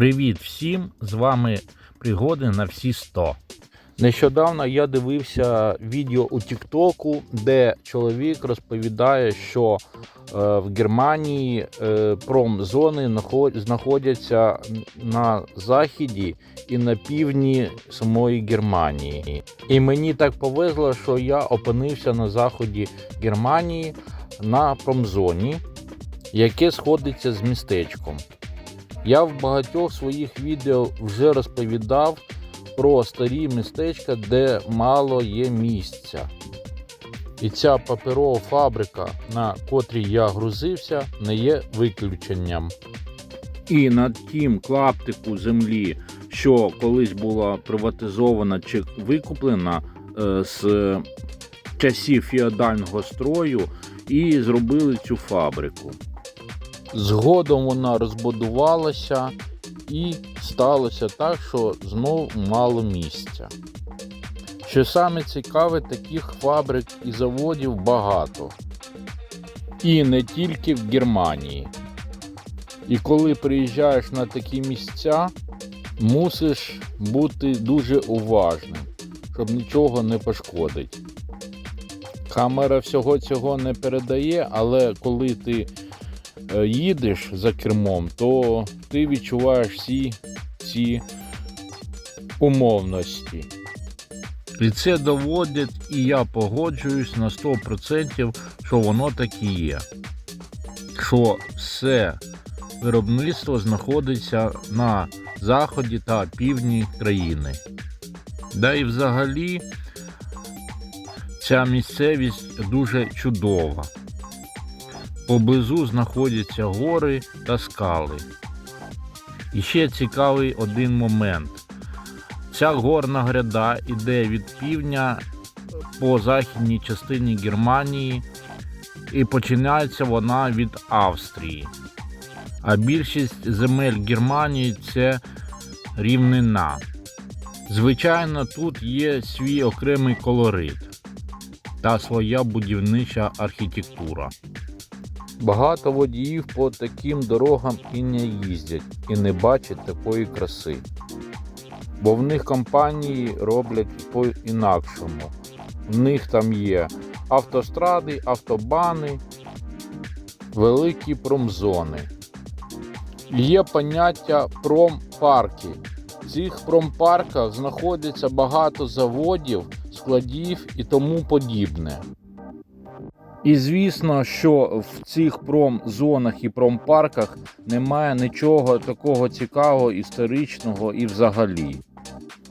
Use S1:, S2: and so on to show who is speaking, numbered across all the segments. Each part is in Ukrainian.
S1: Привіт всім! З вами пригоди на всі 100. Нещодавно я дивився відео у Тіктоку, де чоловік розповідає, що е, в Германії е, промзони знаходяться на заході і на півдні самої Германії. І мені так повезло, що я опинився на заході Германії на промзоні, яке сходиться з містечком. Я в багатьох своїх відео вже розповідав про старі містечка, де мало є місця. І ця паперова фабрика, на котрій я грузився, не є виключенням. І на тім клаптику землі, що колись була приватизована чи викуплена е, з часів феодального строю, і зробили цю фабрику. Згодом вона розбудувалася і сталося так, що знов мало місця. Що саме цікаве, таких фабрик і заводів багато. І не тільки в Германії. І коли приїжджаєш на такі місця, мусиш бути дуже уважним, щоб нічого не пошкодить. Камера всього цього не передає, але коли ти їдеш за кермом, то ти відчуваєш всі ці умовності. І це доводить, і я погоджуюсь на 100%, що воно так і є. Що все виробництво знаходиться на заході та півдні країни. Да і взагалі ця місцевість дуже чудова. Поблизу знаходяться гори та скали. І ще цікавий один момент. Ця горна гряда йде від півдня по західній частині Германії і починається вона від Австрії. А більшість земель Германії це рівнина. Звичайно, тут є свій окремий колорит та своя будівнича архітектура. Багато водіїв по таким дорогам і не їздять, і не бачать такої краси. Бо в них компанії роблять по-інакшому. В них там є автостради, автобани, великі промзони. Є поняття промпарки. В цих промпарках знаходиться багато заводів, складів і тому подібне. І звісно, що в цих промзонах і промпарках немає нічого такого цікавого, історичного і взагалі.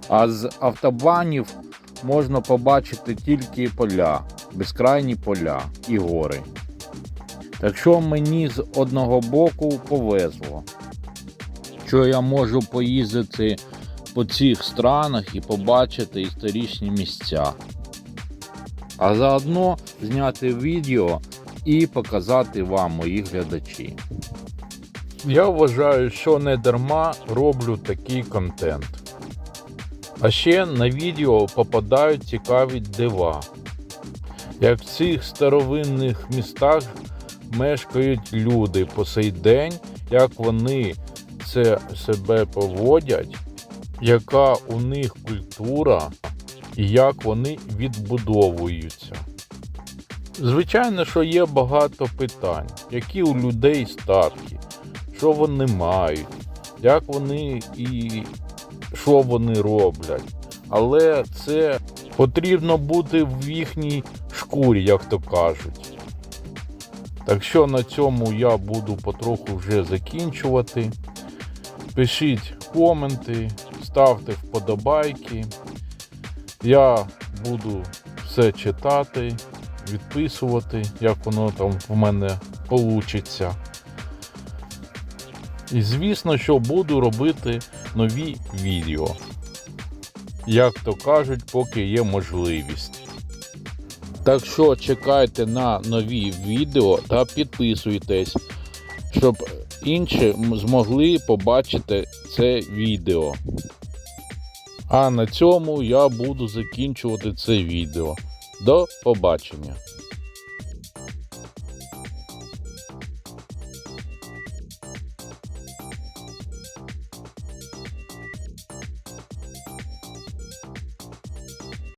S1: А з автобанів можна побачити тільки поля, безкрайні поля і гори. Так що мені з одного боку повезло, що я можу поїздити по цих странах і побачити історичні місця а заодно зняти відео і показати вам мої глядачі. Я вважаю, що не дарма роблю такий контент. А ще на відео попадають цікаві дива. Як в цих старовинних містах мешкають люди по сей день, як вони це себе поводять, яка у них культура і як вони відбудовуються. Звичайно, що є багато питань, які у людей статки, що вони мають, як вони і що вони роблять. Але це потрібно бути в їхній шкурі, як то кажуть. Так що на цьому я буду потроху вже закінчувати. Пишіть коменти, ставте вподобайки. Я буду все читати, відписувати, як воно там в мене вийде. І звісно, що буду робити нові відео. Як то кажуть, поки є можливість. Так що чекайте на нові відео та підписуйтесь, щоб інші змогли побачити це відео. А на цьому я буду закінчувати це відео. До побачення!